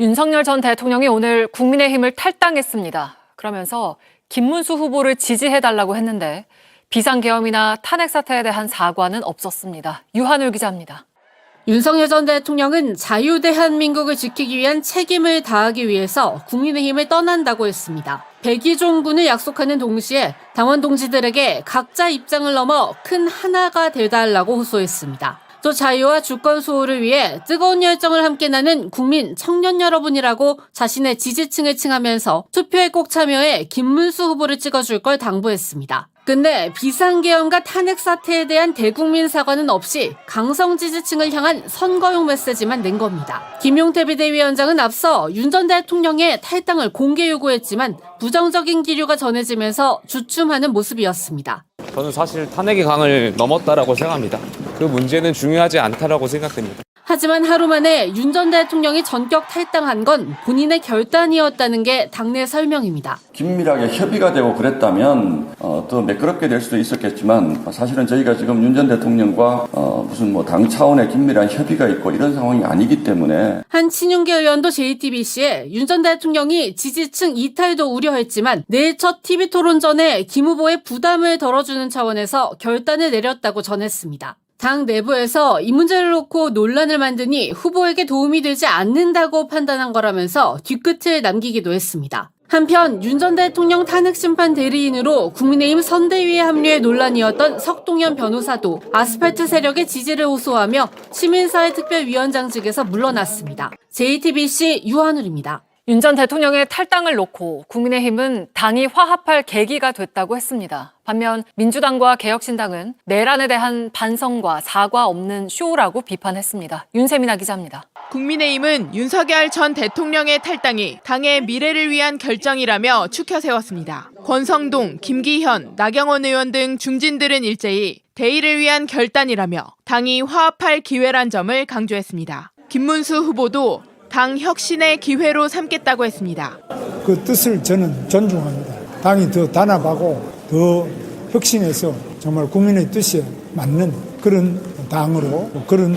윤석열 전 대통령이 오늘 국민의힘을 탈당했습니다. 그러면서 김문수 후보를 지지해달라고 했는데 비상계엄이나 탄핵 사태에 대한 사과는 없었습니다. 유한울 기자입니다. 윤석열 전 대통령은 자유 대한민국을 지키기 위한 책임을 다하기 위해서 국민의힘을 떠난다고 했습니다. 백의종군을 약속하는 동시에 당원 동지들에게 각자 입장을 넘어 큰 하나가 되달라고 호소했습니다. 또 자유와 주권 수호를 위해 뜨거운 열정을 함께 나는 국민 청년 여러분이라고 자신의 지지층을 칭하면서 투표에 꼭 참여해 김문수 후보를 찍어줄 걸 당부했습니다. 근데 비상계엄과 탄핵 사태에 대한 대국민 사과는 없이 강성 지지층을 향한 선거용 메시지만 낸 겁니다. 김용태 비대위원장은 앞서 윤 전 대통령의 탈당을 공개 요구했지만 부정적인 기류가 전해지면서 주춤하는 모습이었습니다. 저는 사실 탄핵의 강을 넘었다라고 생각합니다. 그 문제는 중요하지 않다라고 생각됩니다. 하지만 하루 만에 윤 전 대통령이 전격 탈당한 건 본인의 결단이었다는 게 당내 설명입니다. 긴밀하게 협의가 되고 그랬다면 어, 더 매끄럽게 될 수도 있었겠지만 사실은 저희가 지금 윤 전 대통령과 어, 무슨 뭐 당 차원의 긴밀한 협의가 있고 이런 상황이 아니기 때문에 한 친윤계 의원도 JTBC에 윤 전 대통령이 지지층 이탈도 우려했지만 내일 첫 TV 토론 전에 김 후보의 부담을 덜어주는 차원에서 결단을 내렸다고 전했습니다. 당 내부에서 이 문제를 놓고 논란을 만드니 후보에게 도움이 되지 않는다고 판단한 거라면서 뒤끝을 남기기도 했습니다. 한편 윤 전 대통령 탄핵 심판 대리인으로 국민의힘 선대위에 합류해 논란이었던 석동현 변호사도 아스팔트 세력의 지지를 호소하며 시민사회 특별위원장직에서 물러났습니다. JTBC 유한울입니다. 윤 전 대통령의 탈당을 놓고 국민의힘은 당이 화합할 계기가 됐다고 했습니다. 반면 민주당과 개혁신당은 내란에 대한 반성과 사과 없는 쇼라고 비판했습니다. 윤세민아 기자입니다. 국민의힘은 윤석열 전 대통령의 탈당이 당의 미래를 위한 결정이라며 추켜 세웠습니다. 권성동, 김기현, 나경원 의원 등 중진들은 일제히 대의를 위한 결단이라며 당이 화합할 기회란 점을 강조했습니다. 김문수 후보도 당 혁신의 기회로 삼겠다고 했습니다. 그 뜻을 저는 존중합니다. 당이 더 단합하고 더 혁신해서 정말 국민의 뜻에 맞는 그런 당으로 그런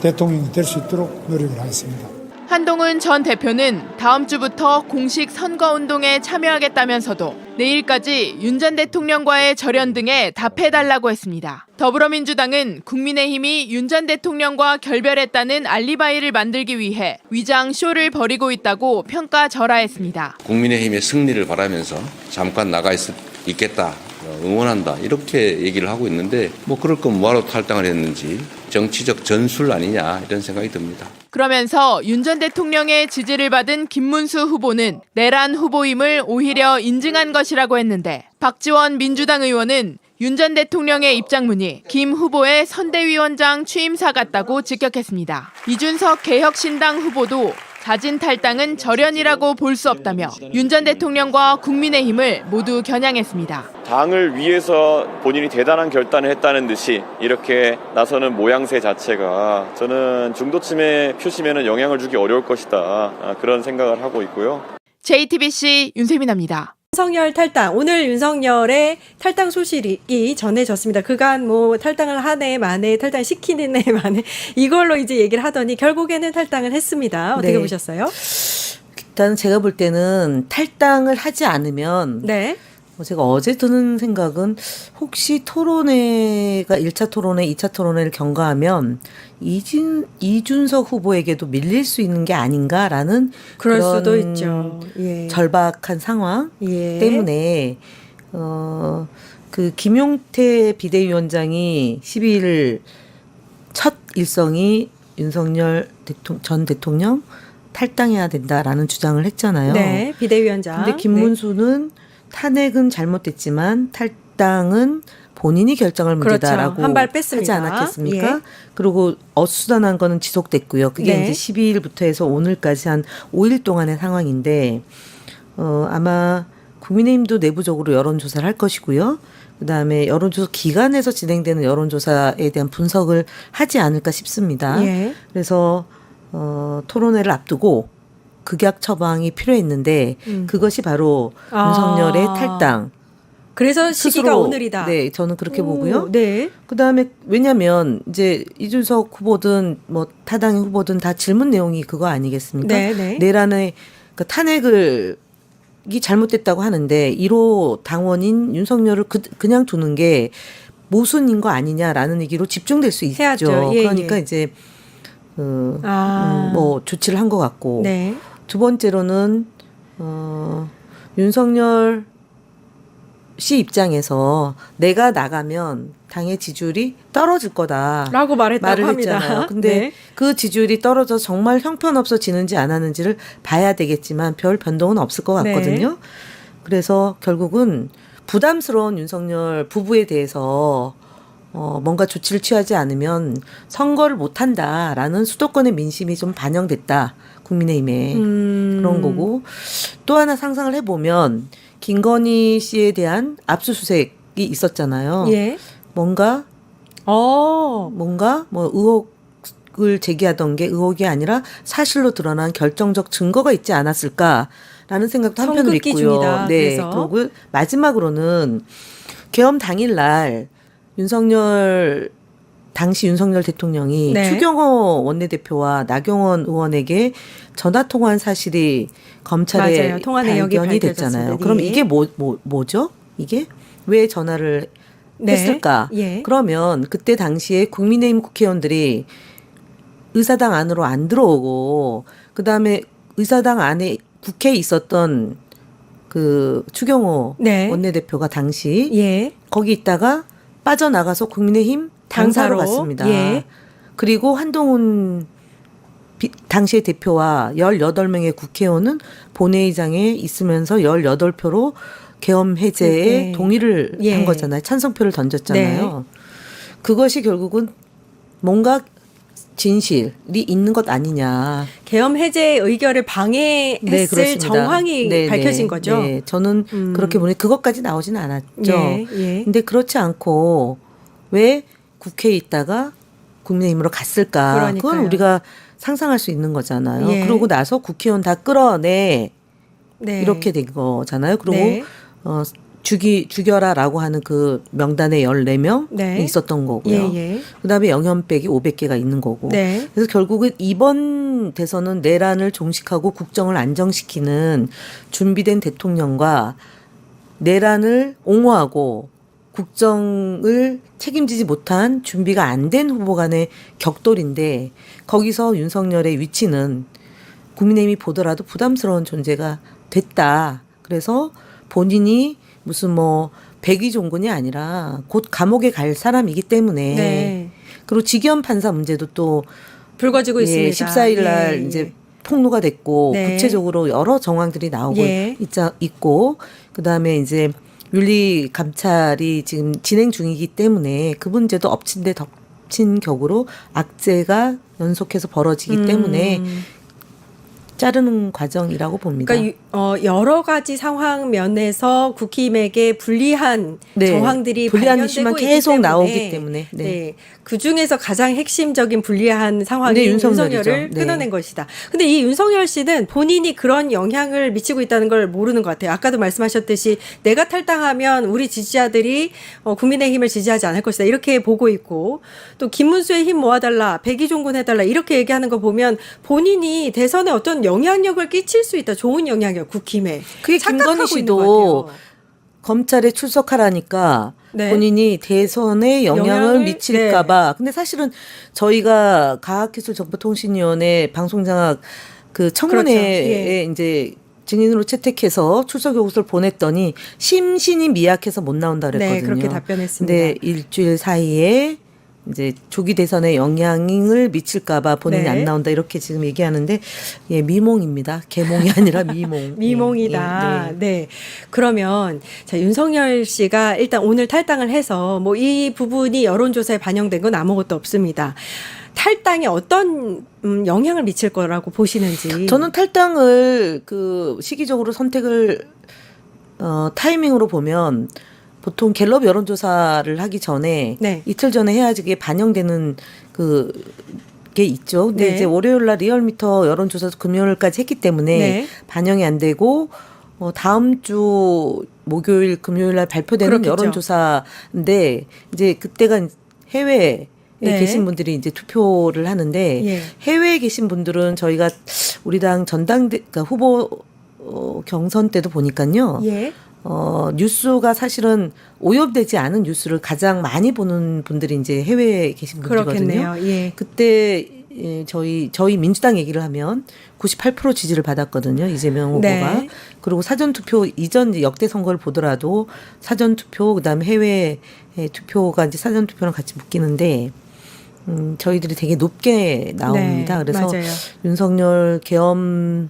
대통령이 될 수 있도록 노력을 하겠습니다. 한동훈 전 대표는 다음 주부터 공식 선거운동에 참여하겠다면서도 내일까지 윤 전 대통령과의 절연 등에 답해달라고 했습니다. 더불어민주당은 국민의힘이 윤 전 대통령과 결별했다는 알리바이를 만들기 위해 위장 쇼를 벌이고 있다고 평가절하했습니다. 국민의힘의 승리를 바라면서 잠깐 나가 있, 있겠다, 어, 응원한다 이렇게 얘기를 하고 있는데 뭐 그럴 거면 뭐하러 탈당을 했는지 정치적 전술 아니냐 이런 생각이 듭니다. 그러면서 윤 전 대통령의 지지를 받은 김문수 후보는 내란 후보임을 오히려 인증한 것이라고 했는데 박지원 민주당 의원은 윤 전 대통령의 입장문이 김 후보의 선대위원장 취임사 같다고 직격했습니다. 이준석 개혁신당 후보도 자진 탈당은 절연이라고 볼 수 없다며 윤 전 대통령과 국민의힘을 모두 겨냥했습니다. 당을 위해서 본인이 대단한 결단을 했다는 듯이 이렇게 나서는 모양새 자체가 저는 중도층의 표심에는 영향을 주기 어려울 것이다 아, 그런 생각을 하고 있고요. JTBC 윤세민입니다. 윤석열 탈당. 오늘 윤석열의 탈당 소식이 전해졌습니다. 그간 뭐 탈당을 하네 마네 탈당 시키는 네 마네 이걸로 이제 얘기를 하더니 결국에는 탈당을 했습니다. 어떻게 네. 보셨어요? 일단 제가 볼 때는 탈당을 하지 않으면 네. 뭐 제가 어제 드는 생각은 혹시 토론회가 1차 토론회, 2차 토론회를 경과하면 이진, 이준석 후보에게도 밀릴 수 있는 게 아닌가라는 그럴 수도 있죠. 예. 절박한 상황 예. 때문에 어, 그 김용태 비대위원장이 12일 첫 일성이 윤석열 대통, 전 대통령 탈당해야 된다라는 주장을 했잖아요. 네. 비대위원장. 근데 김문수는 탄핵은 잘못됐지만 탈당은 본인이 결정을 그렇죠. 문제다라고 한발 하지 뺐습니다. 않았겠습니까? 예. 그리고 어수선한 거는 지속됐고요. 그게 네. 이제 12일부터 해서 오늘까지 한 5일 동안의 상황인데 어 아마 국민의힘도 내부적으로 여론조사를 할 것이고요. 그다음에 여론조사 기관에서 진행되는 여론조사에 대한 분석을 하지 않을까 싶습니다. 예. 그래서 어 토론회를 앞두고 극약 처방이 필요했는데 음. 그것이 바로 아. 윤석열의 탈당 그래서 시기가 스스로 오늘이다. 네, 저는 그렇게 오, 보고요. 네. 그다음에 왜냐면 이제 이준석 후보든 뭐 타당의 후보든 다 질문 내용이 그거 아니겠습니까? 네, 네. 내란의 그 탄핵을 이 잘못됐다고 하는데 1호 당원인 윤석열을 그, 그냥 두는 게 모순인 거 아니냐라는 얘기로 집중될 수 있죠. 예, 그러니까 예. 이제 그, 아. 음, 뭐 조치를 한 것 같고 네. 두 번째로는 어, 윤석열 씨 입장에서 내가 나가면 당의 지지율이 떨어질 거다. 라고 말했다고 말을 합니다. 했잖아요. 근데 네. 그 지지율이 떨어져 정말 형편없어지는지 안 하는지를 봐야 되겠지만 별 변동은 없을 것 네. 같거든요. 그래서 결국은 부담스러운 윤석열 부부에 대해서 어, 뭔가 조치를 취하지 않으면 선거를 못 한다라는 수도권의 민심이 좀 반영됐다. 국민의힘에. 음. 그런 거고 또 하나 상상을 해보면 김건희 씨에 대한 압수수색이 있었잖아요. 예. 뭔가 어. 뭔가 뭐 의혹을 제기하던 게 의혹이 아니라 사실로 드러난 결정적 증거가 있지 않았을까라는 생각도 한편으로 있고요. 중이다, 네. 그래서. 그리고 마지막으로는 계엄 당일 날 윤석열 당시 윤석열 대통령이 네. 추경호 원내대표와 나경원 의원에게 전화 통화한 사실이 검찰에 맞아요. 통화 내역이 발견이. 됐잖아요. 그럼 예. 이게 뭐, 뭐 뭐죠? 이게 왜 전화를 네. 했을까? 예. 그러면 그때 당시에 국민의힘 국회의원들이 의사당 안으로 안 들어오고 그다음에 의사당 안에 국회에 있었던 그 추경호 네. 원내대표가 당시 예. 거기 있다가 빠져나가서 국민의힘 당사로. 갔습니다. 예. 그리고 한동훈 비- 당시의 대표와 18명의 국회의원은 본회의장에 있으면서 18표로 계엄 해제에 네. 동의를 예. 한 거잖아요. 찬성표를 던졌잖아요. 그것이 결국은 뭔가 진실이 있는 것 아니냐. 계엄 해제 의결을 방해했을 정황이 네, 밝혀진 네, 거죠. 네. 저는 음. 그렇게 보니 그것까지 나오진 않았죠. 예, 예. 근데 그렇지 않고 왜 국회에 있다가 국민의힘으로 갔을까? 그건 그러니까요. 우리가 상상할 수 있는 거잖아요. 예. 그러고 나서 국회의원 다 끌어내 네. 이렇게 된 거잖아요. 그리고 네. 어 죽이 죽여라라고 하는 그 명단에 14명 네. 있었던 거고요. 예, 예. 그다음에 영현백이 500개가 있는 거고. 네. 그래서 결국은 이번 대선은 내란을 종식하고 국정을 안정시키는 준비된 대통령과 내란을 옹호하고 국정을 책임지지 못한 준비가 안 된 후보 간의 격돌인데 거기서 윤석열의 위치는 국민의힘이 보더라도 부담스러운 존재가 됐다. 그래서 본인이 무슨 뭐 백의 종군이 아니라 곧 감옥에 갈 사람이기 때문에 네. 그리고 직위원 판사 문제도 또 불거지고 예, 있습니다. 14일 날 예, 예. 이제 폭로가 됐고 네. 구체적으로 여러 정황들이 나오고 예. 있자, 있고 그다음에 이제 윤리 감찰이 지금 진행 중이기 때문에 그 문제도 엎친 데 덮친 격으로 악재가 연속해서 벌어지기 음. 때문에 자르는 과정이라고 봅니다. 그러니까 유- 어, 여러 가지 상황 면에서 국힘에게 불리한 네. 정황들이 불리한 이슈만 계속 때문에 나오기 때문에. 네. 네. 그 중에서 가장 핵심적인 불리한 상황이 네. 윤석열을 네. 끊어낸 것이다. 근데 이 윤석열 씨는 본인이 그런 영향을 미치고 있다는 걸 모르는 것 같아요. 아까도 말씀하셨듯이 내가 탈당하면 우리 지지자들이 어, 국민의힘을 지지하지 않을 것이다. 이렇게 보고 있고 또 김문수의 힘 모아달라, 백의종군 해달라 이렇게 얘기하는 거 보면 본인이 대선에 어떤 영향력을 끼칠 수 있다. 좋은 영향력 국힘에. 그게 김건희 씨도. 검찰에 출석하라니까 네. 본인이 대선에 영향을, 영향을? 네. 미칠까봐. 근데 사실은 저희가 과학기술정보통신위원회 방송장악 그 청문회에 그렇죠. 예. 이제 증인으로 채택해서 출석 요구서를 보냈더니 심신이 미약해서 못 나온다 그랬거든요. 네, 그렇게 답변했습니다. 근데 일주일 사이에 이제 조기 대선에 영향을 미칠까봐 본인이 네. 안 나온다 이렇게 지금 얘기하는데 예 미몽입니다. 개몽이 아니라 미몽. 미몽이다. 예, 예, 네. 네. 그러면 자 윤석열 씨가 일단 오늘 탈당을 해서 뭐 이 부분이 여론조사에 반영된 건 아무것도 없습니다. 탈당에 어떤 음, 영향을 미칠 거라고 보시는지. 저는 탈당을 그 시기적으로 선택을 어 타이밍으로 보면 보통 갤럽 여론조사를 하기 전에 네. 이틀 전에 해야지 그게 반영되는 그 게 있죠. 근데 네. 이제 월요일 날 리얼미터 여론조사 금요일까지 했기 때문에 네. 반영이 안 되고 어, 다음 주 목요일, 금요일 날 발표되는 그렇겠죠. 여론조사인데 이제 그때가 해외에 네. 계신 분들이 이제 투표를 하는데 예. 해외에 계신 분들은 저희가 우리 당 전당대 그러니까 후보 어, 경선 때도 보니까요. 예. 어, 뉴스가 사실은 오염되지 않은 뉴스를 가장 많이 보는 분들이 이제 해외에 계신 분들이거든요. 그렇겠네요. 예. 그때 예, 저희 저희 민주당 얘기를 하면 98% 지지를 받았거든요 이재명 후보가 네. 그리고 사전 투표 이전 역대 선거를 보더라도 사전 투표 그다음 해외 투표가 이제 사전 투표랑 같이 묶이는데 음, 저희들이 되게 높게 나옵니다. 네, 그래서 맞아요. 윤석열 계엄을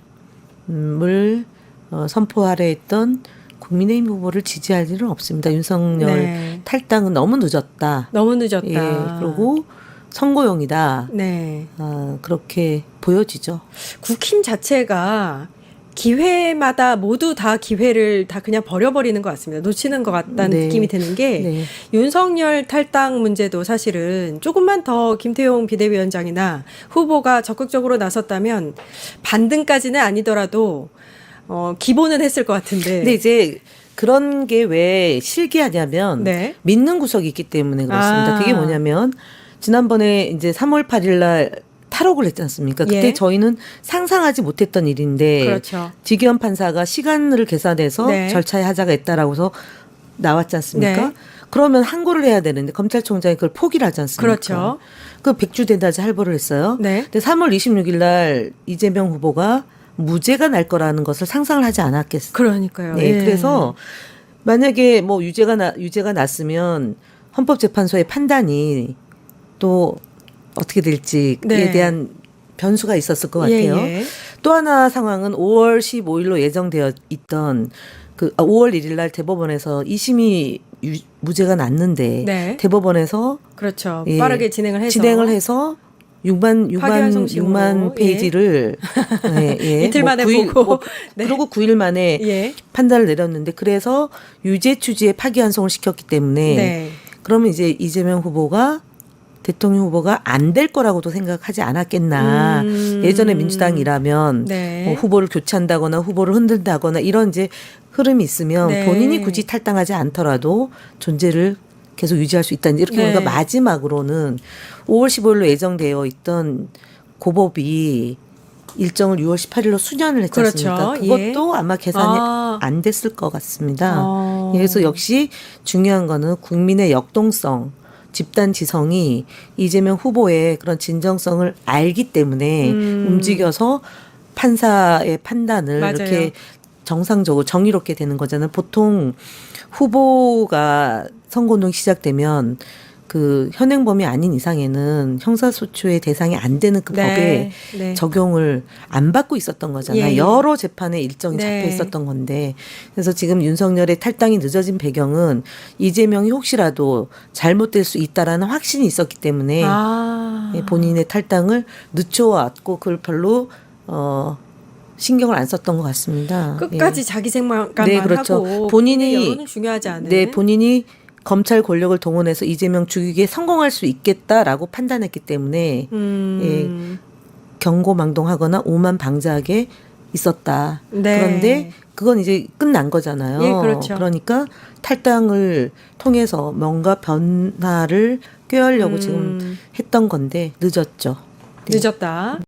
어, 선포하려 했던 국민의힘 후보를 지지할 일은 없습니다. 윤석열 네. 탈당은 너무 늦었다. 너무 늦었다. 예, 그리고 선거용이다. 네. 아, 그렇게 보여지죠. 국힘 자체가 기회마다 모두 다 기회를 다 그냥 버려버리는 것 같습니다. 놓치는 것 같다는 네. 느낌이 드는 게 네. 윤석열 탈당 문제도 사실은 조금만 더 김태용 비대위원장이나 후보가 적극적으로 나섰다면 반등까지는 아니더라도 어, 기본은 했을 것 같은데. 근데 이제 그런 게 왜 실기하냐면 네. 믿는 구석이 있기 때문에 그렇습니다. 아. 그게 뭐냐면 지난번에 이제 3월 8일 날 탈옥을 했지 않습니까? 그때 예. 저희는 상상하지 못했던 일인데 그렇죠. 지기현 판사가 시간을 계산해서 네. 절차에 하자가 있다라고 해서 나왔지 않습니까? 네. 그러면 항고를 해야 되는데 검찰총장이 그걸 포기를 하지 않습니까? 그렇죠. 그 백주 대낮에 할보를 했어요. 네. 근데 3월 26일 날 이재명 후보가 무죄가 날 거라는 것을 상상을 하지 않았겠어요. 그러니까요. 네, 예. 그래서 만약에 뭐 유죄가 나 유죄가 났으면 헌법재판소의 판단이 또 어떻게 될지에 네. 대한 변수가 있었을 것 예, 같아요. 예. 또 하나 상황은 5월 15일로 예정되어 있던 그 아, 5월 1일 날 대법원에서 2심이 유, 무죄가 났는데 네. 대법원에서 그렇죠. 예, 빠르게 진행을 해서 진행을 해서 6만 6만 파기환송심으로, 6만 예. 페이지를 예, 예. 이틀 만에 구일, 보고. 뭐, 네. 그리고 9일 만에 예. 판단을 내렸는데 그래서 유죄 추지에 파기환송을 시켰기 때문에 네. 그러면 이제 이재명 후보가 대통령 후보가 안 될 거라고도 생각하지 않았겠나. 음. 예전에 민주당이라면 네. 뭐 후보를 교체한다거나 후보를 흔든다거나 이런 이제 흐름이 있으면 네. 본인이 굳이 탈당하지 않더라도 존재를 계속 유지할 수 있다. 이렇게 네. 우리가 마지막으로는 5월 15일로 예정되어 있던 고법이 일정을 6월 18일로 수년을 했지 그렇죠. 않습니까? 예. 그것도 아마 계산이 아. 안 됐을 것 같습니다. 어. 그래서 역시 중요한 거는 국민의 역동성, 집단 지성이 이재명 후보의 그런 진정성을 알기 때문에 음. 움직여서 판사의 판단을 맞아요. 이렇게 정상적으로 정의롭게 되는 거잖아요. 보통 후보가 선거운동이 시작되면 그 현행범이 아닌 이상에는 형사소추의 대상이 안 되는 그 법에 네. 네. 적용을 안 받고 있었던 거잖아요. 예, 예. 여러 재판에 일정이 네. 잡혀 있었던 건데. 그래서 지금 윤석열의 탈당이 늦어진 배경은 이재명이 혹시라도 잘못될 수 있다라는 확신이 있었기 때문에 아. 예, 본인의 탈당을 늦춰왔고 그걸 별로 어 신경을 안 썼던 것 같습니다. 끝까지 예. 자기 생각만 네, 그렇죠. 하고 본인이- 여론은 중요하지 않은 네, 본인이 검찰 권력을 동원해서 이재명 죽이기에 성공할 수 있겠다라고 판단했기 때문에 음. 경고망동하거나 오만 방지하게 있었다. 네. 그런데 그건 이제 끝난 거잖아요. 예, 그렇죠. 그러니까 탈당을 통해서 뭔가 변화를 꾀하려고 음. 지금 했던 건데 늦었죠. 네. 늦었다.